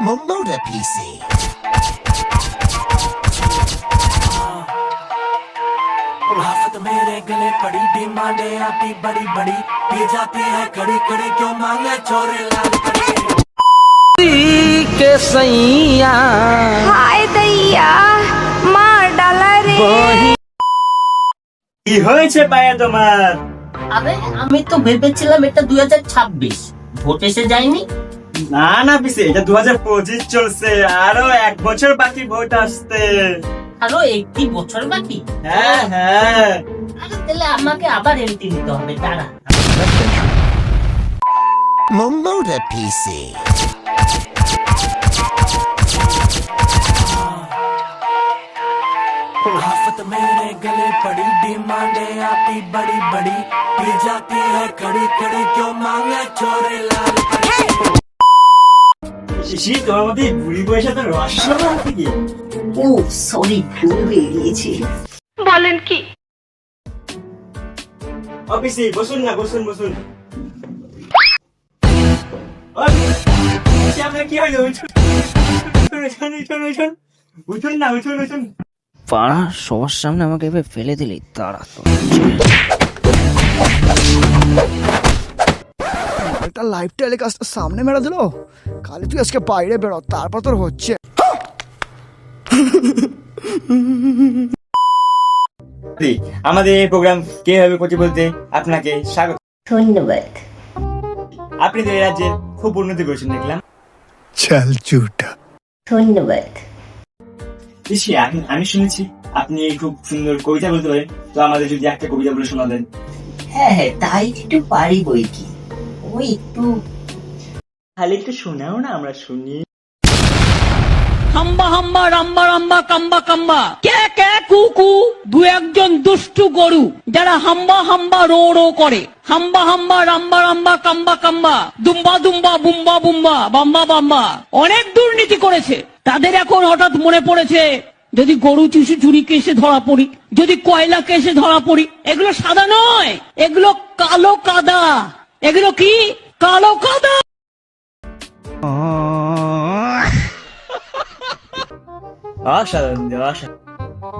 Momoda PC. आफत मेरे गले पड़ी डिमांडे आती बड़ी बड़ी पी जाती है कड़ी कड़ी क्यों मांगे छोरे लाल कड़ी হায় দইয়া মার ডালা রে কি হয়েছে পায়া তোমার আরে আমি তো ভেবেছিলাম এটা দুই হাজার ছাব্বিশ। ভোট এসে যায়নি? না না পিসি এটা দু হাজার পঁচিশ চলছে। আরও এক বছর বাকি ভোট আসতে। আরও একটি বছর বাকি? হ্যাঁ হ্যাঁ। আরে তাহলে আমাকে আবার এন্ট্রি নিতে হবে তারা Momoda PC. आफत मेरे गले पड़ी डिमांडे आती बड़ी बड़ी पी जाती है कड़ी कड़ी क्यों मांगे छोरे लाल कड़ी শিশি তোমার মধ্যে এই বুড়ি বয়সে তো রসনা আছে কি ও সরি ভুল হয়ে গিয়েছে বলেন কি অফিসে বসুন না বসুন বসুন ও, পিসি, আপনার কি হলো উঠুন উঠুন উঠুন উঠুন উঠুন উঠুন না উঠুন উঠুন পাড়া সবার সামনে আমাকে এভাবে ফেলে দিলি তারা তো একটা লাইভ টেলিকাস্ট সামনে মেরে দিল? খালি তুই আজকে বাইরে বেরো তারপর তোর হচ্ছে। আমাদের এই প্রোগ্রাম কীভাবে করছে বলতে আপনাকে স্বাগত। ধন্যবাদ। আপনি তো এই রাজ্যের খুব উন্নতি করেছেন দেখলাম। চল চুটা ধন্যবাদ। আমি আমি শুনেছি। আপনি খুব সুন্দর কবিতা বলতে পারেন। তো আমাদের যদি একটা কবিতা বলে শোনাবেন হ্যাঁ হ্যাঁ তাই একটু পারি বই কি? ওই একটু তাহলে একটু শোনাও না আমরা শুনি। হাম্বা হাম্বা রাম্বা রাম্বা কাম্বা কাম্বা। কে কে কু কু দু একজন দুষ্টু গরু যারা হাম্বা হাম্বা রো রো করে। হাম্বা হাম্বা রাম্বা রাম্বা কাম্বা কাম্বা। দুম্বা দুম্বা বুম্বা বুম্বা বাম্বা বাম্বা। অনেক দুর্নীতি করেছে। তাদের এখন হঠাৎ মনে পড়েছে যদি গরু চুষি চুরি কেসে ধরা পড়ি যদি কয়লা কেসে ধরা পড়ি এগুলো সাদা নয় এগুলো কালো কাদা। এগুলো কি? কালো কাদা। অসাধারণ অসাধারণ।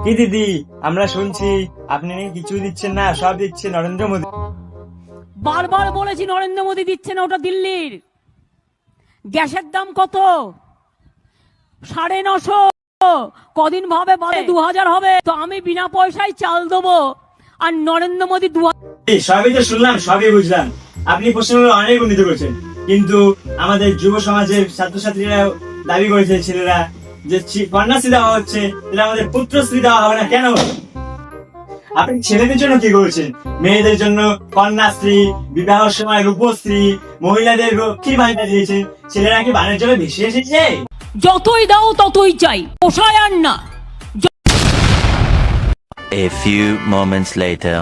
কি দিদি আমরা শুনছি আপনি কিছু দিচ্ছেন না সব দিচ্ছে নরেন্দ্র মোদী। বারবার বলেছি নরেন্দ্র মোদী দিচ্ছে না ওটা দিল্লির। গ্যাসের দাম কত? সাড়ে নশো। কদিন ভাবে বাদে দু হাজার হবে। তো আমি বিনা পয়সায় চাল দেবো। আর নরেন্দ্র মোদী দু সবই তো শুনলাম সবই বুঝলাম। আপনি পশ্চিমবঙ্গে অনেক উন্নতি করেছেন। কিন্তু আমাদের যুব সমাজের ছাত্রছাত্রীরা দাবি করেছে ছেলেরা যে কন্যাশ্রী দেওয়া হচ্ছে তাহলে আমাদের পুত্রশ্রী দেওয়া হবে না কেন? আপনি ছেলেদের জন্য কি করেছেন? মেয়েদের জন্য কন্যাশ্রী বিবাহ সময় রূপশ্রী মহিলাদের কি ভাইটা দিয়েছেন। ছেলেরা কি বানের জলে ভেসে এসেছে? যতই দাও ততই চাই। পোষায় আর না। A few moments later.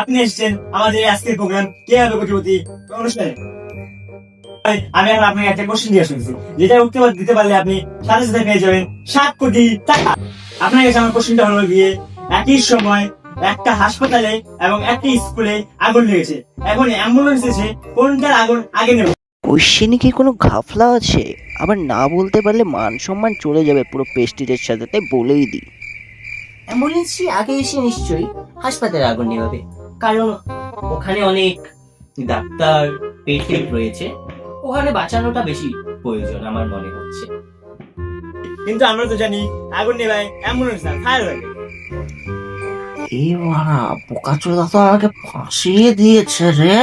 আপনি এসেছেন আমাদের আজকের প্রোগ্রাম কে হবে কোটিপতি অনুষ্ঠানে। আমি এখন আপনাকে একটা কোশ্চেন দিয়ে শুনছি যেটা উত্তর দিতে পারলে আপনি সাথে সাথে পেয়ে যাবেন সাত কোটি টাকা। আপনার কাছে আমার কোশ্চেনটা হলো গিয়ে একই সময় একটা হাসপাতালে এবং একটি স্কুলে আগুন লেগেছে। এখন অ্যাম্বুলেন্স এসে কোনটার আগুন আগে নেবে? কোশ্চেনে কি কোনো ঘাফলা আছে? আবার না বলতে পারলে মান সম্মান চলে যাবে পুরো পেস্টিজের সাথে তাই বলেই দিই। অ্যাম্বুলেন্সই আগে এসে নিশ্চয়ই হাসপাতালে আগুন নেভাবে। কারণ ওখানে অনেক ডাক্তার পেশেন্ট রয়েছে। ওখানে বাঁচানোটা বেশি প্রয়োজন আমার মনে হচ্ছে। কিন্তু আমরা তো জানি আগুন নেভায় অ্যাম্বুলেন্স না ফায়ার লাগে এই মারা বোকাচোদা তো আমাকে ফাঁসিয়ে দিয়েছে রে।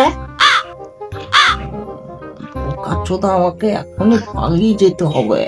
বোকাচোদা আমাকে এখনই পালিয়ে যেতে হবে।